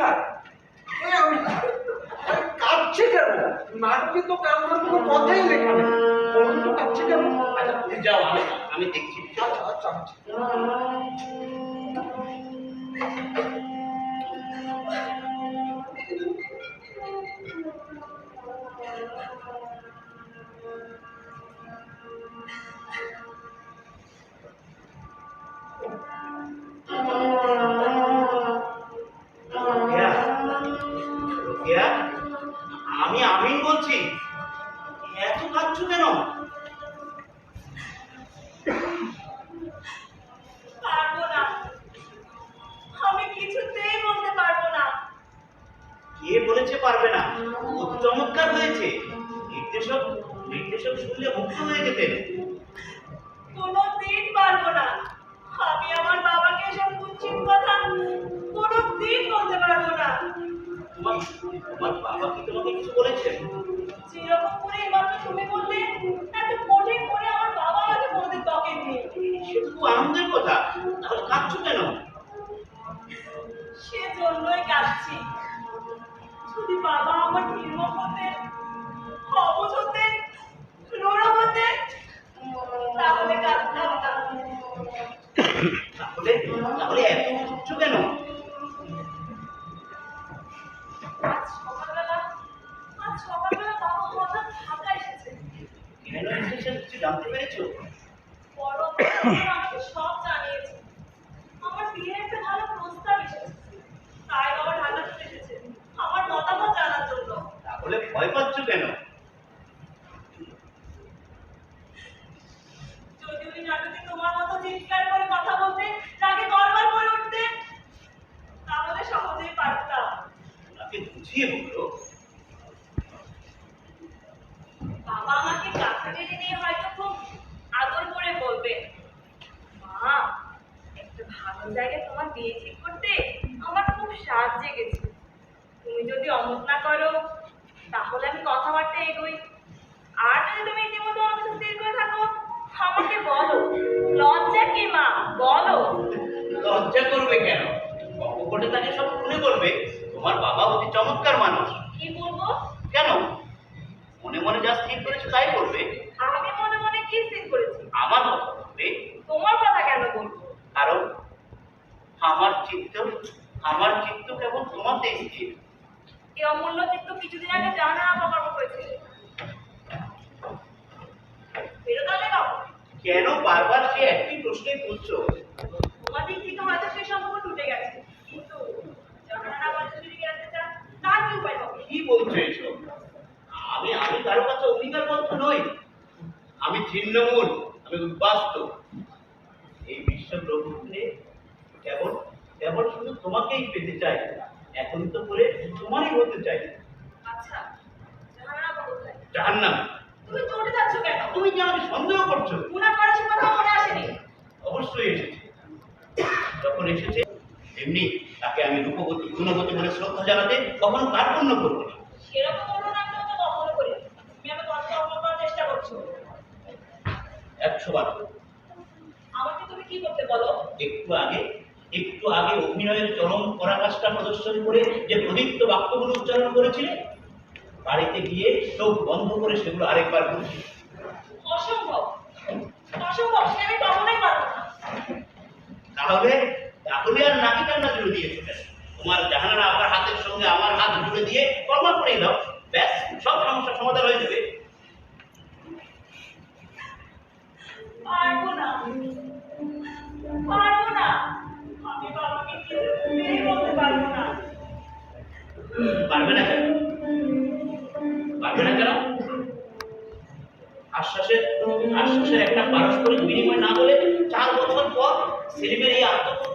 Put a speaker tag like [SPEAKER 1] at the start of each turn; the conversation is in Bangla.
[SPEAKER 1] নাক আমি কাঁদছি কেন? নাক কিন্তু কান্নার কোনো কথাই লেখা নেই। বলুন তো কাঁদছি কেন?
[SPEAKER 2] আচ্ছা তুমি যাও, আমি আমি দেখছি।
[SPEAKER 1] আচ্ছা আচ্ছা আচ্ছা।
[SPEAKER 2] তো চমৎকার হয়েছে। নির্দেশক নির্দেশক শুনলে মুগ্ধ হয়ে যেতেন।
[SPEAKER 3] কোনো দিন পারব না। আমি আমার বাবাকে এসব কুচ্ছিত কথা কোনো দিন বলতে পারব না।
[SPEAKER 2] তোমার তোমার বাবা কি তোমাকে কিছু বলেছেন
[SPEAKER 3] যেরকম করে এমাত্র তুমি বললে এত কঠিন করে আমার বাবা আমাকে কোনোদিন বকেননি।
[SPEAKER 2] শুধু আনন্দের কথা? তাহলে কাঁদছো কেন?
[SPEAKER 3] আমার নির্মম হতে অবুঝ হতে রোড়া হতে তাহলে কাঁদতাম না
[SPEAKER 2] তাহলে তাহলে এত কাঁদছো কেন
[SPEAKER 3] সকালবেলা আজ সকালবেলা বাবা হঠাৎ ঢাকা এসেছে
[SPEAKER 2] কেন এসেছেন কিছু জানতে পেরেছ?
[SPEAKER 3] বড় সব জানিয়েছে আমার বিয়ের একটা ভালো প্রস্তাব এসেছে তাই বাবা ঢাকা চলে এসেছে আমার মতামত জানার জন্য
[SPEAKER 2] তাহলে ভয় পাচ্ছ কেন
[SPEAKER 3] যদি উনি নাটকে তোমার মতো চিৎকার করে কথা বলতে তাকে গড়বড় করে উঠতে তাহলে সহজেই পারতাম
[SPEAKER 2] ওনাকে বুঝিয়ে
[SPEAKER 3] বাবা আমাকে কাছে নিয়ে হয়তো খুব আদর করে বলবে। মা একটা ভালো জায়গায় তোমার বিয়ে ঠিক করতে আমার খুব সাজ জেগেছে তুমি যদি অমত না করো তাহলে আমি কথাবার্তা এগোই। আর যদি তুমি ইতিমধ্যে আমার কাছে স্থির করে থাকো আমাকে বলো লজ্জা কি মা? বলো।
[SPEAKER 2] লজ্জা করবে কেন? অপকটে তাকে সব তোমার বাবা অতি চমৎকার মানুষ।
[SPEAKER 3] কি বলব?
[SPEAKER 2] কেন? মনে মনে যা স্থির করেছ তাই করবে।
[SPEAKER 3] আমি মনে মনে কি স্থির করেছি?
[SPEAKER 2] আমার বলবে
[SPEAKER 3] তোমার কথা কেন বলব?
[SPEAKER 2] কারণ আমার চিত্ত আমার চিত্ত কেবল তোমাতে স্থির।
[SPEAKER 3] এই অমূল্য চিত্ত কিছুদিন আগে জানা অপকর্ম করেছে
[SPEAKER 2] কেন বারবার সে একই প্রশ্নই করছ
[SPEAKER 3] তোমার দিক থেকে হয়তো সে সম্পর্ক টুটে গেছে কিন্তু জানা আবার যদি জানতে চান তার কি উপায় হবে
[SPEAKER 2] কি বলছো এসব আমি আমি কারও কাছে অঙ্গীকারবদ্ধ নই আমি ছিন্নমূল আমি উদ্বাস্ত এই বিশ্ব ব্রহ্মাণ্ডে কেবল কেবল শুধু তোমাকেই পেতে চাই। এখন তো করে তোমারই হতে চাই।
[SPEAKER 3] আচ্ছা
[SPEAKER 2] জাহান্নাম
[SPEAKER 3] তুমি চটে যাচ্ছ কেন?
[SPEAKER 2] তুমি কি আমাকে সন্দেহ করছ?
[SPEAKER 3] গুণা করার কথা মনে আসেনি।
[SPEAKER 2] অবশ্যই এসেছে। যখন এসেছে এমনি তাকে আমি রূপবতী গুণবতী বলে শ্রদ্ধা জানাতে কখনো কার্পণ্য করব না।
[SPEAKER 3] সেরকম অনুরোধ আমি তোমাকে কখনো করি তুমি আমার কথা অমল করার চেষ্টা করছ
[SPEAKER 2] একশো বার
[SPEAKER 3] আমাকে তুমি কি করতে বলো?
[SPEAKER 2] একটু আগে একটু আগে অভিনয়ের চরম পরাকাষ্ঠা প্রদর্শন করে যে প্রদীপ্ত বাক্যগুলো উচ্চারণ করেছিলে বাড়িতে গিয়ে চোখ বন্ধ করে সেগুলো আরেকবার বলছি
[SPEAKER 3] অসম্ভব। অসম্ভব সে আমি কখনোই পারব না।
[SPEAKER 2] তাহলে তাহলে আর নাকি কান্না জুড়ে দিয়েছ? তোমার জাহানারা আমার হাতের সঙ্গে আমার হাত জুড়ে দিয়ে কর্মা করে দাও। ব্যাস সব সমস্যার সমাধান হয়ে যাবে।
[SPEAKER 3] পারব না। পারব না। আমি বাবাকে কিছুতেই বলতে পারব না।
[SPEAKER 2] পারবে না কেন? পারবে না কেন? আশ্বাসের আশ্বাসের একটা পারস্পরিক বিনিময় না হলে চার বছর পর সেলিমের এই আত্মতত্ত্বের